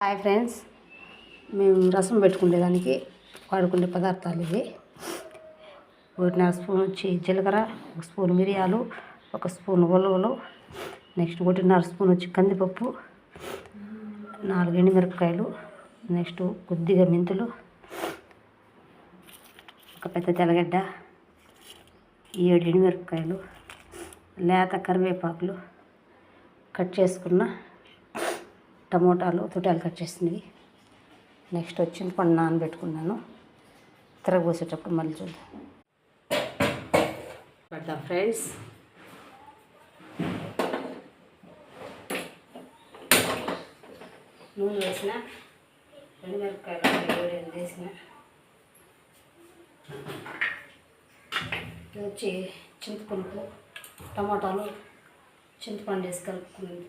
Hi friends మేము రసం పెట్టుకునేదానికి వాడుకునే పదార్థాలు ఇవి. ఒకటిన్నర స్పూన్ వచ్చి జీలకర్ర ఒక స్పూన్ మిరియాలు ఒక స్పూన్ ఉలవలు నెక్స్ట్ ఒకటిన్నర స్పూన్ వచ్చి కందిపప్పు నాలుగు ఎండుమిరపకాయలు నెక్స్ట్ కొద్దిగా మెంతులు ఒక పెద్ద తెల్లగడ్డ ఏడు ఎండుమిరపకాయలు లేత కరివేపాకులు కట్ చేసుకున్న టమోటాలు తుటాలు కట్ చేసినవి. నెక్స్ట్ వచ్చి పండు నానబెట్టుకున్నాను. తిరగబోసేటప్పుడు మళ్ళీ చూద్దాం. పెడతాం ఫ్రెండ్స్. నూనె వేసిన రెండు మిరపకాయలు వేసిన వచ్చి చింతపండు టమాటాలు చింతపండు వేసి కలుపుకుంది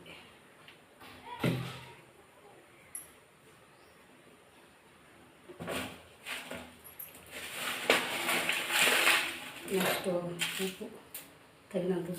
多舒服，太阳都。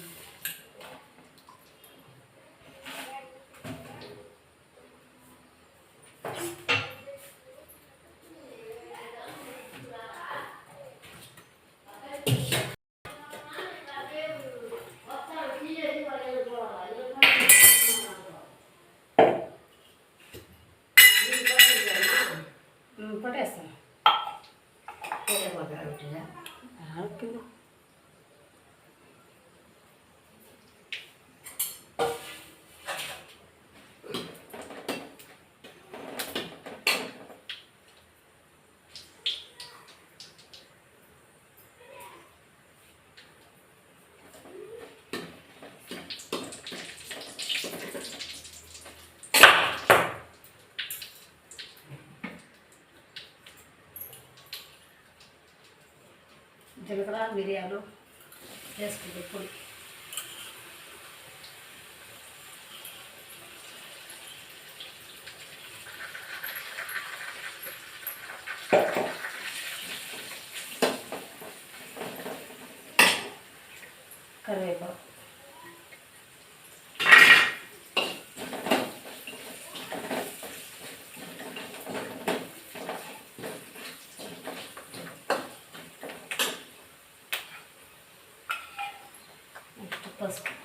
జీలకర్ర మిరియాలు వేసుకుంటే పొడి. నెక్స్ట్ పసుపు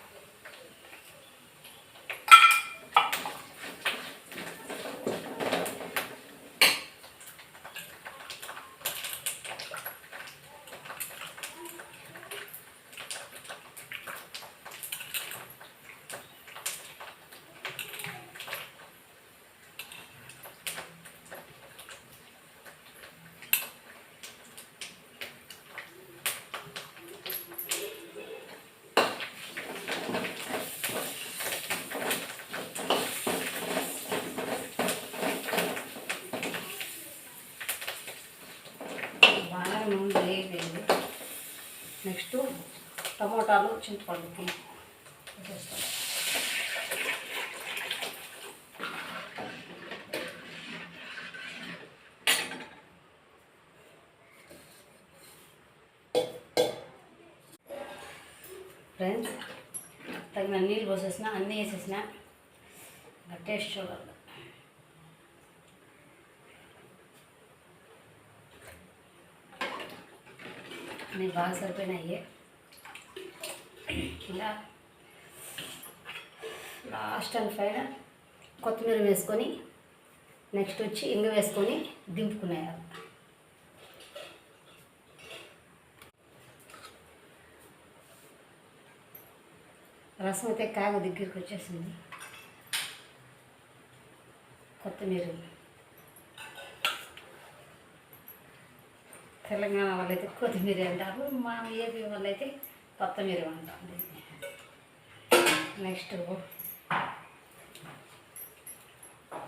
బాగా నూనె వేయలేదు. నెక్స్ట్ టమోటాలు చింతపండుకి పులుసు వేసేస్తాను. ఫ్రెండ్స్ తగిన నీళ్ళు పోసేసిన అన్నీ వేసేసిన. టేస్ట్ చూడాలి. అన్నీ బాగా సరిపోయినాయి. ఇలా. లాస్ట్ అండ్ ఫైనల్ కొత్తిమీర వేసుకొని నెక్స్ట్ వచ్చి ఇంగ వేసుకొని దింపుకునేయాలి. రసం అయితే కాగ దగ్గరికి వచ్చేసింది. కొత్తిమీర. తెలంగాణ వాళ్ళైతే కొత్తిమీర అంటారు మా ఏపీ వాళ్ళైతే కొత్తమీర అంటాం నెక్స్ట్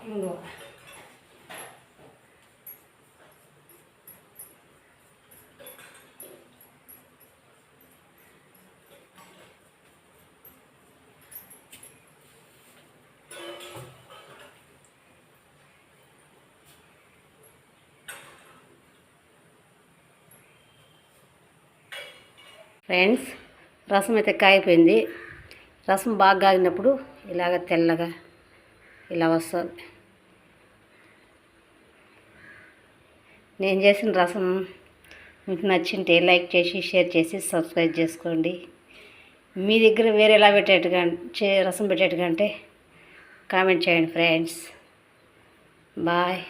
ఇంకో ఫ్రెండ్స్ రసం అయితే కాగిపోయింది. రసం బాగా కాగినప్పుడు ఇలాగ తెల్లగా ఇలా వస్తుంది. నేను చేసిన రసం మీకు నచ్చింటే లైక్ చేసి షేర్ చేసి సబ్స్క్రైబ్ చేసుకోండి. మీ దగ్గర వేరే ఎలా పెట్టేట్టుగా రసం పెట్టేట్టుగా అంటే కామెంట్ చేయండి ఫ్రెండ్స్. బాయ్.